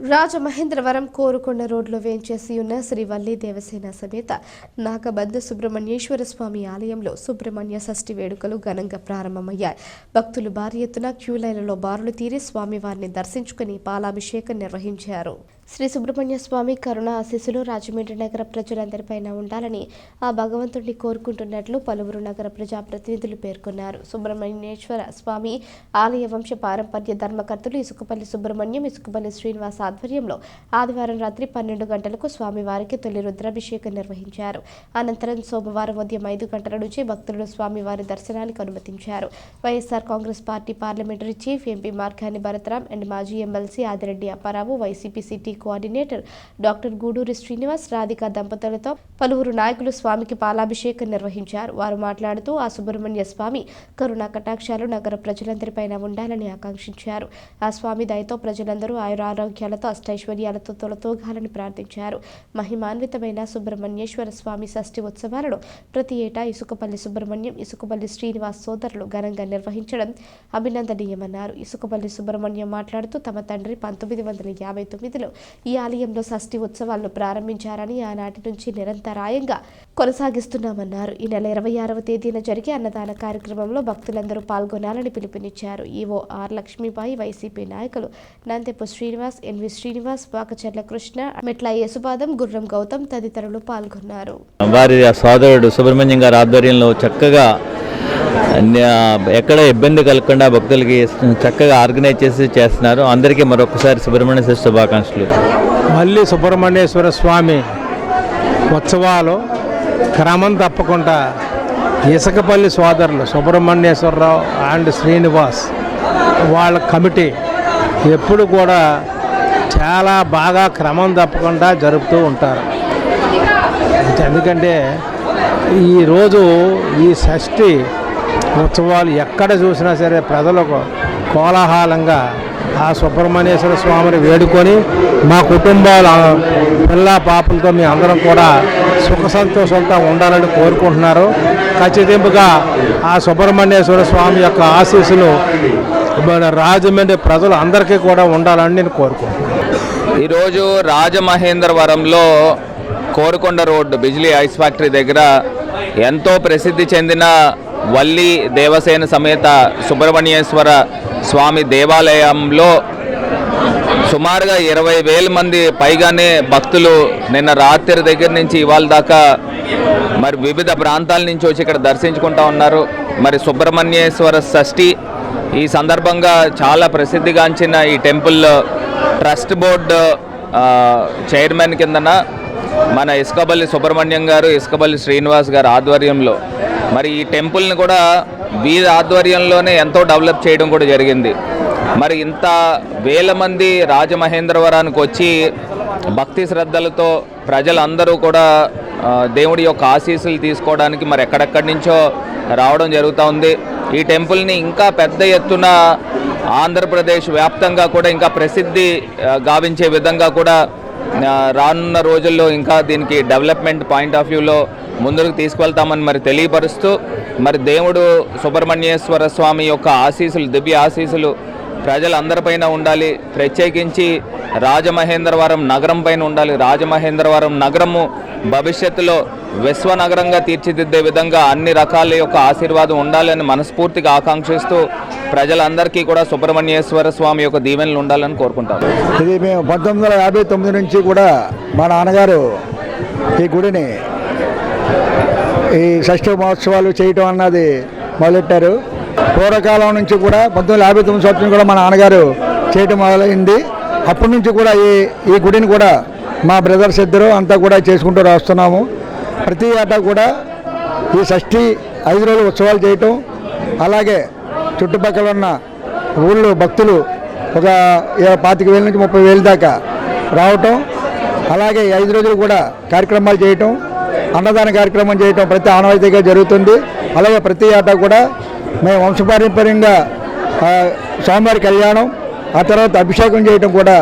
రాజమహేంద్రవరం కోరుకొండ రోడ్లో వేంచేసి ఉన్న శ్రీ వల్లి దేవసేన సమేత నాగబంధ సుబ్రహ్మణ్యేశ్వర స్వామి ఆలయంలో సుబ్రహ్మణ్య షష్ఠి వేడుకలు ఘనంగా ప్రారంభమయ్యాయి. భక్తులు భారీ ఎత్తున క్యూ లైన్లలో బారులు తీరి స్వామివారిని దర్శించుకుని పాలాభిషేకం నిర్వహించారు. శ్రీ సుబ్రహ్మణ్య స్వామి కరుణ ఆశీస్సులు రాజమండ్రి నగర ప్రజలందరిపైన ఉండాలని ఆ భగవంతుడిని కోరుకుంటున్నట్లు పలువురు నగర ప్రజాప్రతినిధులు పేర్కొన్నారు. సుబ్రహ్మణ్యేశ్వర స్వామి ఆలయ వంశ పారంపర్య ధర్మకర్తలు ఇసుకపల్లి సుబ్రహ్మణ్యం ఇసుకపల్లి శ్రీనివాస్ ఆధ్వర్యంలో ఆదివారం రాత్రి పన్నెండు గంటలకు స్వామివారికి తొలి రుద్రాభిషేకం నిర్వహించారు. అనంతరం సోమవారం ఉదయం ఐదు గంటల నుంచి భక్తులను స్వామివారి దర్శనానికి అనుమతించారు. YSR Congress party parliamentary chief MP Margani Bharatram and మాజీ MLC Adireddy Apparao YCP city coordinator doctor Guduri Srinivas Radhika దంపతులతో పలువురు నాయకులు స్వామికి పాలాభిషేకం నిర్వహించారు. వారు మాట్లాడుతూ ఆ సుబ్రహ్మణ్య స్వామి కరుణా కటాక్షాలు నగర ప్రజలందరిపైన ఉండాలని ఆకాంక్షించారు. ఆ స్వామి దయతో ప్రజలందరూ ఆయురారోగ్యాలతో అష్టైశ్వర్యాలతో తొలతోగాలని ప్రార్థించారు. మహిమాన్వితమైన సుబ్రహ్మణ్యేశ్వర స్వామి షష్ఠి ఉత్సవాలను ప్రతి ఏటా ఇసుకపల్లి సుబ్రహ్మణ్యం ఇసుకపల్లి శ్రీనివాస్ సోదరులు ఘనంగా నిర్వహించడం అభినందనీయమన్నారు. ఇసుకపల్లి సుబ్రహ్మణ్యం మాట్లాడుతూ తమ తండ్రి పంతొమ్మిది వందల యాభై తొమ్మిదిలో ఈ ఆలయంలో షష్ఠి ఉత్సవాలను ప్రారంభించారని ఆనాటి నుంచి నిరంతరాయంగా కొనసాగిస్తున్నామన్నారు. ఈ నెల ఇరవై ఆరవ తేదీన జరిగే అన్నదాన కార్యక్రమంలో భక్తులందరూ పాల్గొనాలని పిలుపునిచ్చారు. ఈవో ఆర్ లక్ష్మీబాయి వైసీపీ నాయకులు నందెపు శ్రీనివాస్ ఎన్వి శ్రీనివాస్ వాకచర్ల కృష్ణ మెట్ల యేసుపాదం గుర్రం గౌతమ్ తదితరులు పాల్గొన్నారు. వారి సోదరుడు సుబ్రహ్మణ్యం గారి ఆధ్వర్యంలో చక్కగా ఎక్కడ ఇబ్బంది కలగకుండా భక్తులకి చక్కగా ఆర్గనైజ్ చేసి చేస్తున్నారు. అందరికీ మరొకసారి సుబ్రహ్మణ్య శుభాకాంక్షలు. మళ్ళీ సుబ్రహ్మణ్యేశ్వర స్వామి ఉత్సవాలు క్రమం తప్పకుండా ఇసుకపల్లి సోదరులు సుబ్రహ్మణ్యేశ్వరరావు అండ్ శ్రీనివాస్ వాళ్ళ కమిటీ ఎప్పుడు కూడా చాలా బాగా క్రమం తప్పకుండా జరుపుతూ ఉంటారు. ఎందుకంటే ఈరోజు ఈ షష్ఠి ఉత్సవాలు ఎక్కడ చూసినా సరే ప్రజలకు కోలాహలంగా ఆ సుబ్రహ్మణ్యేశ్వర స్వామిని వేడుకొని మా కుటుంబాల పిల్ల పాపలతో మీ అందరం కూడా సుఖ సంతోషంతో ఉండాలని కోరుకుంటున్నారు. ఖచ్చితంగా ఆ సుబ్రహ్మణ్యేశ్వర స్వామి యొక్క ఆశీస్సులు మన రాజమండ్రి ప్రజలు అందరికీ కూడా ఉండాలని నేను కోరుకుంటున్నాను. ఈరోజు రాజమహేంద్రవరంలో Korukonda road Bijili ice factory దగ్గర ఎంతో ప్రసిద్ధి చెందిన వల్లి దేవసేన సమేత సుబ్రహ్మణ్యేశ్వర స్వామి దేవాలయంలో సుమారుగా ఇరవై వేల మంది పైగానే భక్తులు నిన్న రాత్రి దగ్గర నుంచి ఇవాళ దాకా మరి వివిధ ప్రాంతాల నుంచి వచ్చి ఇక్కడ దర్శించుకుంటా ఉన్నారు. మరి సుబ్రహ్మణ్యేశ్వర షష్ఠి ఈ సందర్భంగా చాలా ప్రసిద్ధిగాంచిన ఈ టెంపుల్ ట్రస్ట్ బోర్డు చైర్మన్ కిందన మన ఇసుకబల్లి సుబ్రహ్మణ్యం గారు ఇసుకబల్లి శ్రీనివాస్ గారు ఆధ్వర్యంలో మరి ఈ టెంపుల్ని కూడా వీరి ఆధ్వర్యంలోనే ఎంతో డెవలప్ చేయడం కూడా జరిగింది. మరి ఇంత వేల మంది రాజమహేంద్రవరానికి వచ్చి భక్తి శ్రద్ధలతో ప్రజలందరూ కూడా దేవుడి యొక్క ఆశీస్సులు తీసుకోవడానికి మరి ఎక్కడెక్కడి నుంచో రావడం జరుగుతూ ఉంది. ఈ టెంపుల్ని ఇంకా పెద్ద ఎత్తున ఆంధ్రప్రదేశ్ వ్యాప్తంగా కూడా ఇంకా ప్రసిద్ధి గావించే విధంగా కూడా రానున్న రోజుల్లో ఇంకా దీనికి డెవలప్మెంట్ పాయింట్ ఆఫ్ వ్యూలో ముందుకు తీసుకువెళ్తామని మరి తెలియపరుస్తూ మరి దేవుడు సుబ్రహ్మణ్యేశ్వర స్వామి యొక్క ఆశీస్సులు దివ్య ఆశీస్సులు ప్రజలందరిపైన ఉండాలి. ప్రత్యేకించి రాజమహేంద్రవరం నగరం పైన ఉండాలి. రాజమహేంద్రవరం నగరము భవిష్యత్తులో విశ్వనగరంగా తీర్చిదిద్దే విధంగా అన్ని రకాల యొక్క ఆశీర్వాదం ఉండాలని మనస్ఫూర్తిగా ఆకాంక్షిస్తూ ప్రజలందరికీ కూడా సుబ్రహ్మణ్యేశ్వర స్వామి యొక్క దీవెనలు ఉండాలని కోరుకుంటాం ఇది మేము పంతొమ్మిది వందల యాభై తొమ్మిది నుంచి కూడా మా నాన్నగారు ఈ గుడిని ఈ షష్ఠి మహోత్సవాలు చేయటం అన్నది మొదలెట్టారు. పూర్వకాలం నుంచి కూడా పంతొమ్మిది వందల యాభై తొమ్మిది సంవత్సరం కూడా మా నాన్నగారు చేయటం మొదలైంది. అప్పటి నుంచి కూడా ఈ ఈ గుడిని కూడా మా బ్రదర్స్ ఇద్దరు అంతా కూడా చేసుకుంటూ రాస్తున్నాము. ప్రతి ఏటా కూడా ఈ షష్ఠి ఐదు రోజులు ఉత్సవాలు చేయటం అలాగే చుట్టుపక్కల ఉన్న ఊళ్ళో భక్తులు ఒక పాతిక వేల నుంచి ముప్పై వేల దాకా రావటం అలాగే ఐదు రోజులు కూడా కార్యక్రమాలు చేయటం అన్నదాన కార్యక్రమం చేయటం ప్రతి ఆనవాయితీగా జరుగుతుంది. అలాగే ప్రతి ఏటా కూడా మేము వంశపారంపర్యంగా స్వామివారి కళ్యాణం ఆ తర్వాత అభిషేకం చేయటం కూడా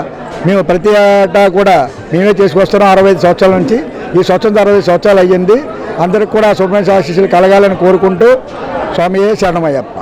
మేము ప్రతి ఏటా కూడా మేమే చేసుకొస్తున్నాం అరవై సంవత్సరాల నుంచి. ఈ స్వచ్ఛంద అరవై సంవత్సరాలు అయ్యింది. అందరికి కూడా సుబ్రహ్మణ్య ఆశీస్సులు కలగాలని కోరుకుంటూ స్వామియే శరణమయ్యప్ప.